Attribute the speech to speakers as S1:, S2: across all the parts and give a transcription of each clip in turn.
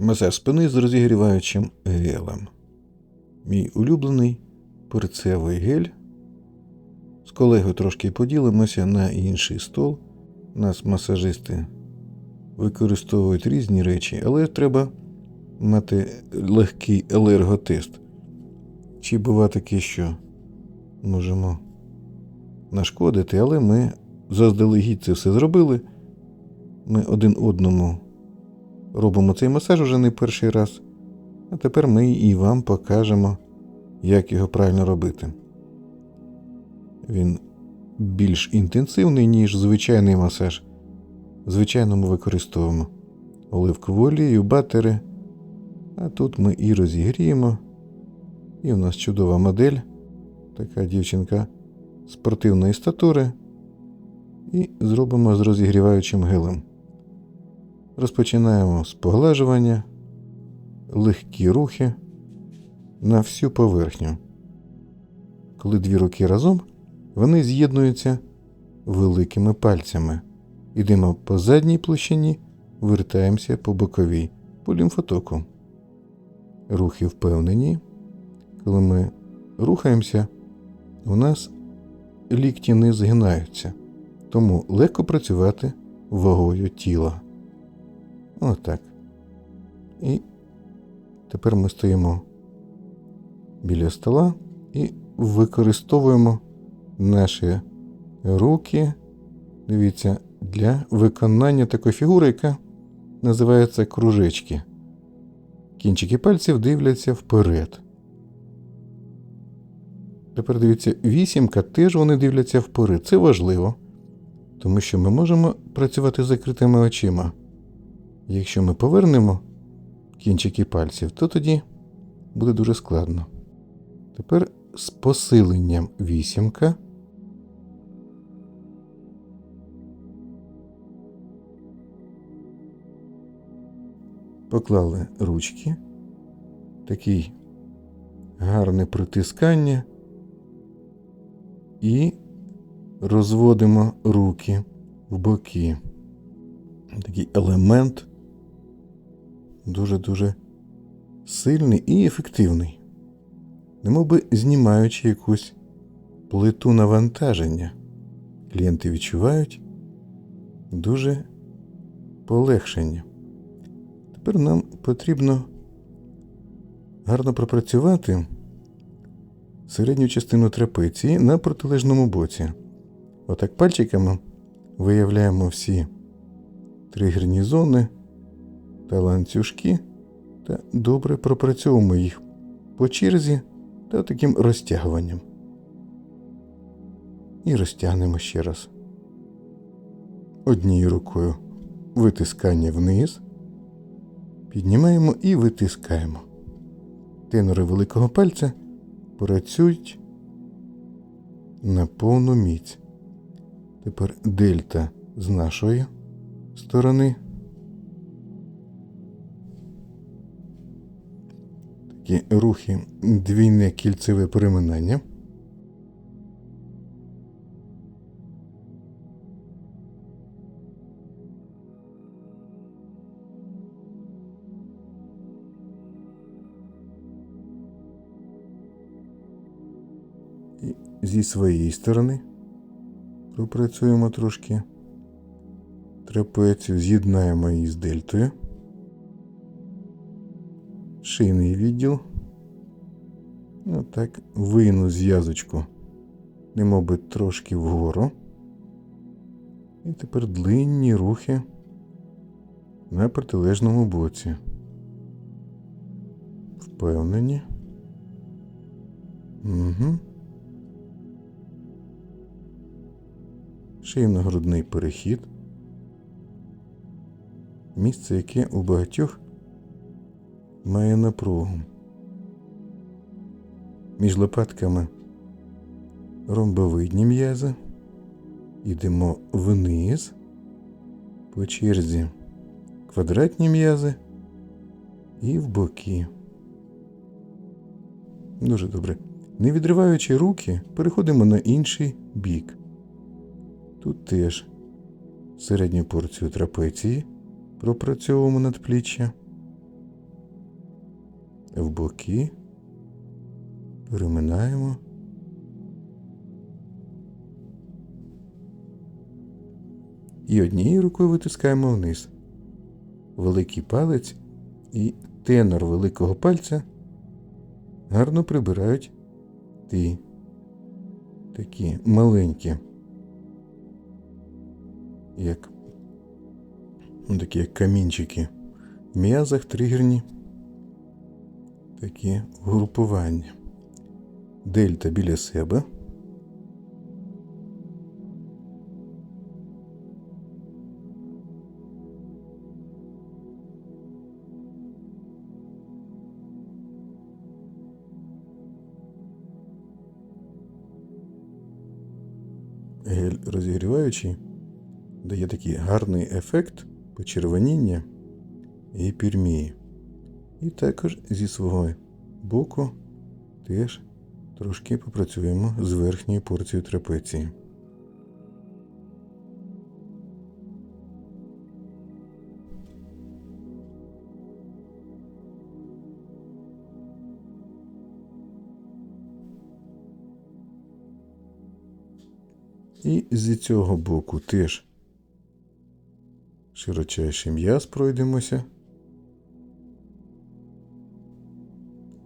S1: Масаж спини з розігріваючим гелем. Мій улюблений перцевий гель. З колегою трошки поділимося на інший стол. Нас масажисти використовують різні речі, але треба мати легкий елерготест. Чи бува таке, що можемо нашкодити, але ми заздалегідь це все зробили. Ми один одному робимо цей масаж уже не перший раз. А тепер ми і вам покажемо, як його правильно робити. Він більш інтенсивний, ніж звичайний масаж. Звичайно, ми використовуємо оливкову олію, батери. А тут ми і розігріємо. І у нас чудова модель. Така дівчинка спортивної статури. І зробимо з розігріваючим гелем. Розпочинаємо з поглажування, легкі рухи на всю поверхню. Коли дві руки разом, вони з'єднуються великими пальцями. Йдемо по задній площині, вертаємося по боковій, по лімфотоку. Рухи впевнені. Коли ми рухаємося, у нас лікті не згинаються, тому легко працювати вагою тіла. Отак. І тепер ми стоїмо біля стола і використовуємо наші руки. Дивіться, для виконання такої фігури, яка називається кружечки. Кінчики пальців дивляться вперед. Тепер дивіться, вісімка теж вони дивляться вперед. Це важливо, тому що ми можемо працювати з закритими очима. Якщо ми повернемо кінчики пальців, то тоді буде дуже складно. Тепер з посиленням вісімка. Поклали ручки. Такий гарне притискання. І розводимо руки в боки. Такий елемент дуже-дуже сильний і ефективний. Немов би знімаючи якусь плиту навантаження. Клієнти відчувають дуже полегшення. Тепер нам потрібно гарно пропрацювати середню частину трапеції на протилежному боці. Отак пальчиками виявляємо всі тригерні зони та ланцюжки та добре пропрацьовуємо їх по черзі та таким розтягуванням. І розтягнемо ще раз. Однією рукою витискання вниз. Піднімаємо і витискаємо. Тенори великого пальця працюють на повну міць. Тепер дельта з нашої сторони. Такі рухи двійне кільцеве переминання. Зі своєї сторони пропрацюємо трошки трапецію, з'єднаємо її з дельтою. Шийний відділ. Отак, вийну зв'язочку, немоби трошки вгору. І тепер длинні рухи на протилежному боці. Впевнені. Угу. Шийно-грудний перехід. Місце, яке у багатьох має напругу. Між лопатками ромбовидні м'язи. Йдемо вниз. По черзі квадратні м'язи і в боки. Дуже добре. Не відриваючи руки, переходимо на інший бік. Тут теж середню порцію трапеції пропрацьовуємо надпліччя. В боки, переминаємо. І однією рукою витискаємо вниз. Великий палець і тенор великого пальця гарно прибирають ті такі маленькі, як ну, такі як камінчики в м'язах тригерні такі групування. Дельта біля себе. Гель розігріваючий дає такий гарний ефект почервоніння і пірмії. І також зі свого боку теж трошки попрацюємо з верхньою порцією трапеції. І з цього боку теж широчайший м'яз пройдемося.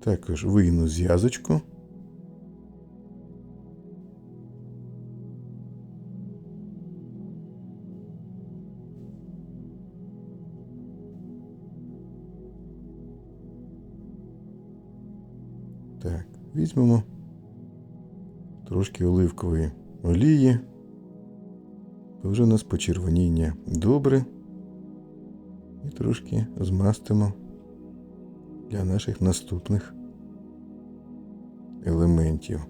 S1: Також вийну зв'язочку. Так, візьмемо трошки оливкової олії. То вже у нас почервоніння добре. І трошки змастимо для наших наступних елементів,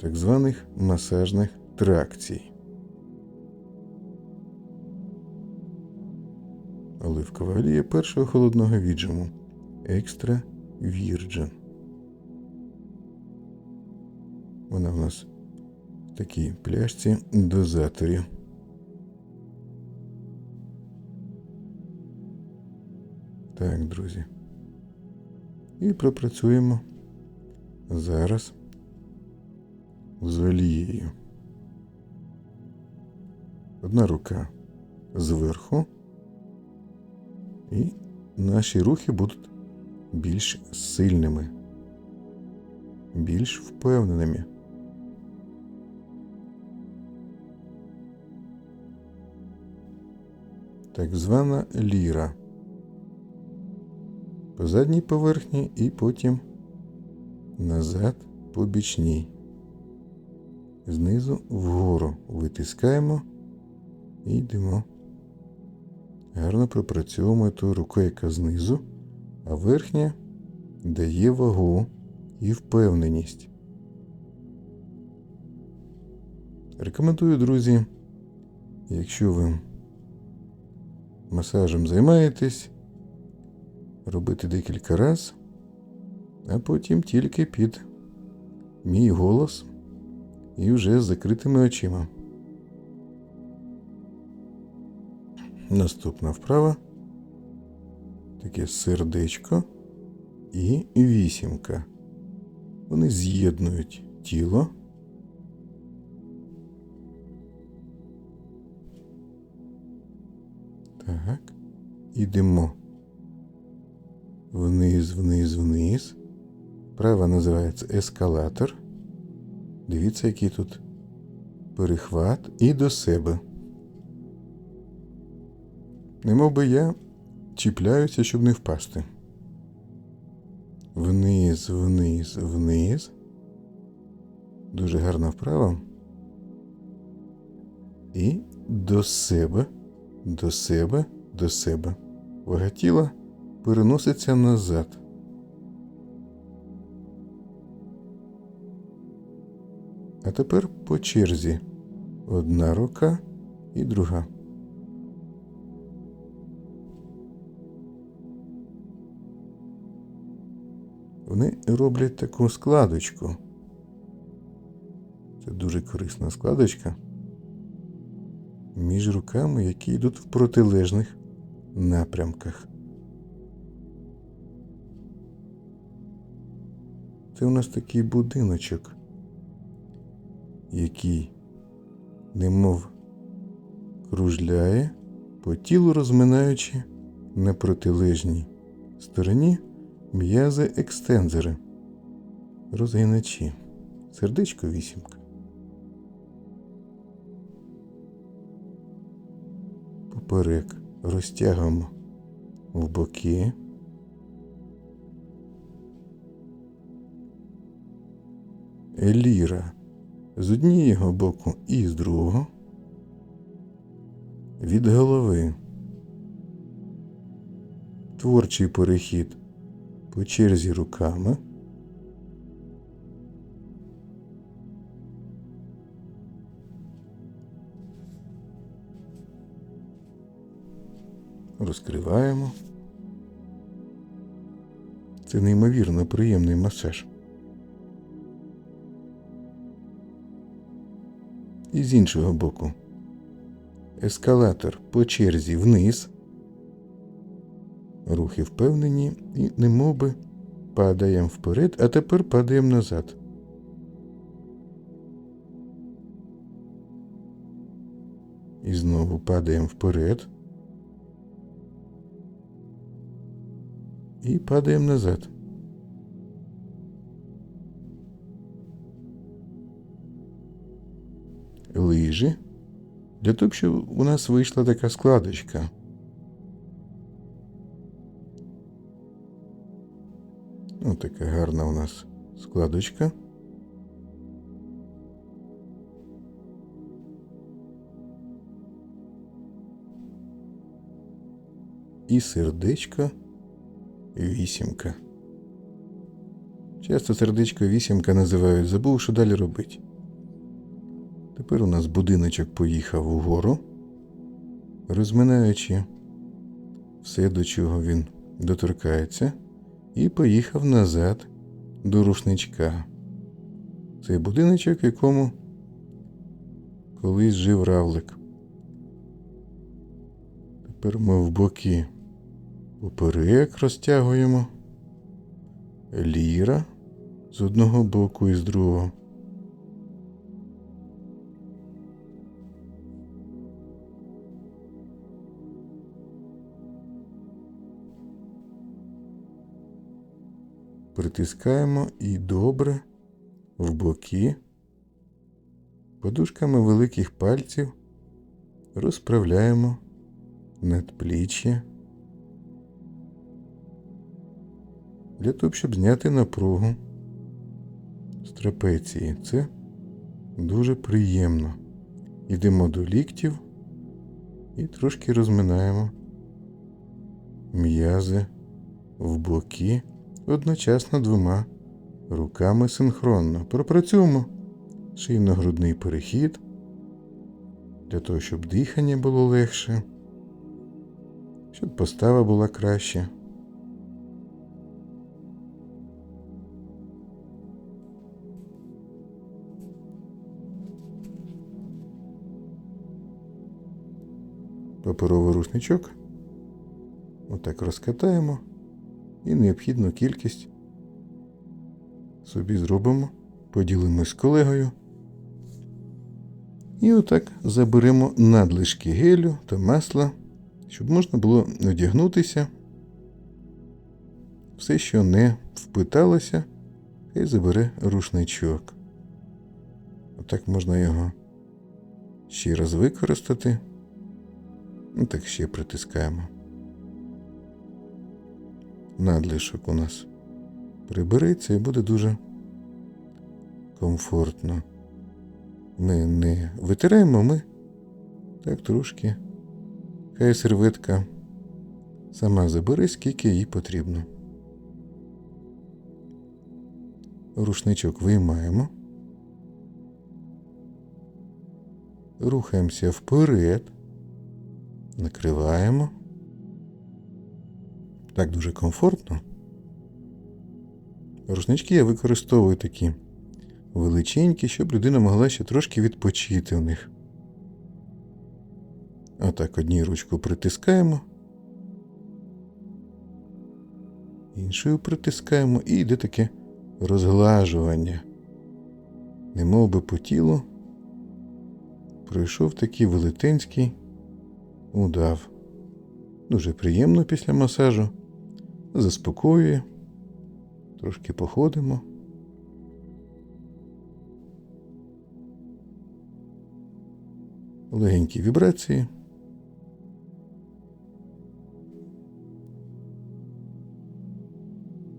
S1: так званих масажних тракцій. Оливкова олія першого холодного віджиму Екстра Virgin. Вона в нас в такій пляшці дозаторі. Так, друзі. І пропрацюємо зараз з олією. Одна рука зверху, і наші рухи будуть більш сильними, більш впевненими. Так звана ліра по задній поверхні і потім назад по бічній. Знизу вгору витискаємо і йдемо. Гарно пропрацьовуємо ту руку, яка знизу, а верхня дає вагу і впевненість. Рекомендую, друзі, якщо ви масажем займаєтесь, робити декілька разів, а потім тільки під мій голос і вже з закритими очима. Наступна вправа. Таке сердечко і вісімка. Вони з'єднують тіло. Так, ідемо вниз, вниз, вниз. Права називається ескалатор. Дивіться, який тут перехват і до себе. Немов би я чіпляюся, щоб не впасти. Вниз, вниз, вниз. Дуже гарна вправа. І до себе, до себе, до себе. Вага тіла переноситься назад. А тепер по черзі одна рука і друга. Вони роблять таку складочку. Це дуже корисна складочка між руками, які йдуть в протилежних напрямках. Це у нас такий будиночок, який немов кружляє, по тілу розминаючи на протилежній стороні м'язи екстензори, розгиначі, сердечко вісімка. Поперек розтягуємо в боки. Еліра з однієї боку і з другого. Від голови. Творчий перехід по черзі руками. Розкриваємо. Це неймовірно приємний масаж. І з іншого боку. Ескалатор по черзі вниз. Рухи впевнені і немовби падаємо вперед, а тепер падаємо назад. І знову падаємо вперед. І падаємо назад. Лижі. Для того, щоб у нас вийшла така складочка. Ось така гарна у нас складочка. І сердечко вісімка. Часто сердечко вісімка називають, забув, що далі робити. Тепер у нас будиночок поїхав угору, розминаючи все, до чого він доторкається, і поїхав назад до рушничка. Цей будиночок, в якому колись жив равлик. Тепер ми в боки поперек розтягуємо ліра з одного боку і з другого. Притискаємо і добре в боки подушками великих пальців розправляємо надпліччя для того, щоб зняти напругу з трапеції. Це дуже приємно. Йдемо до ліктів і трошки розминаємо м'язи в боки одночасно двома руками синхронно. Пропрацюємо шийно-грудний перехід для того, щоб дихання було легше, щоб постава була краща. Паперовий рушничок. Отак розкатаємо і необхідну кількість собі зробимо, поділимо з колегою. І отак заберемо надлишки гелю та масла, щоб можна було одягнутися. Все, що не впиталося, хай забере рушничок. Отак можна його ще раз використати. Так ще притискаємо надлишок у нас прибереться і буде дуже комфортно. Ми не витираємо, ми так трошки хай серветка сама забере, скільки їй потрібно. Рушничок виймаємо. Рухаємося вперед, накриваємо. Так дуже комфортно. Рушнички я використовую такі величенькі, щоб людина могла ще трошки відпочити в них. Отак однією ручкою притискаємо. Іншою притискаємо і йде таке розглажування, немов би по тілу пройшов такий велетенський удав. Дуже приємно після масажу, заспокоює, трошки походимо. Легенькі вібрації.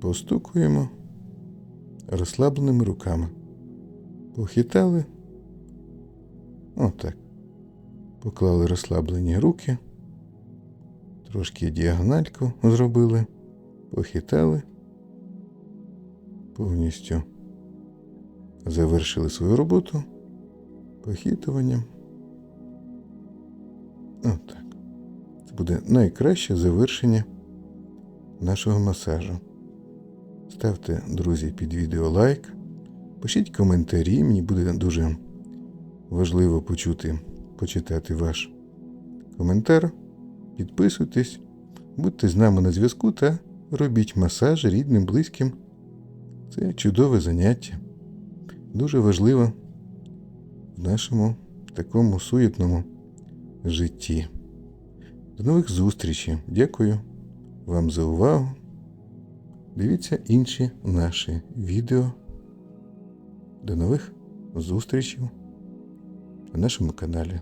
S1: Постукуємо розслабленими руками. Похитали. Отак. Поклали розслаблені руки. Трошки діагональку зробили. Похитали. Повністю завершили свою роботу похитуванням. Отак. Це буде найкраще завершення нашого масажу. Ставте, друзі, під відео лайк. Пишіть коментарі, мені буде дуже важливо почути, почитати ваш коментар. Підписуйтесь, будьте з нами на зв'язку та робіть масаж рідним, близьким. Це чудове заняття. Дуже важливо в нашому такому суетному житті. До нових зустрічей. Дякую вам за увагу. Дивіться інші наші відео. До нових зустрічей на нашому каналі.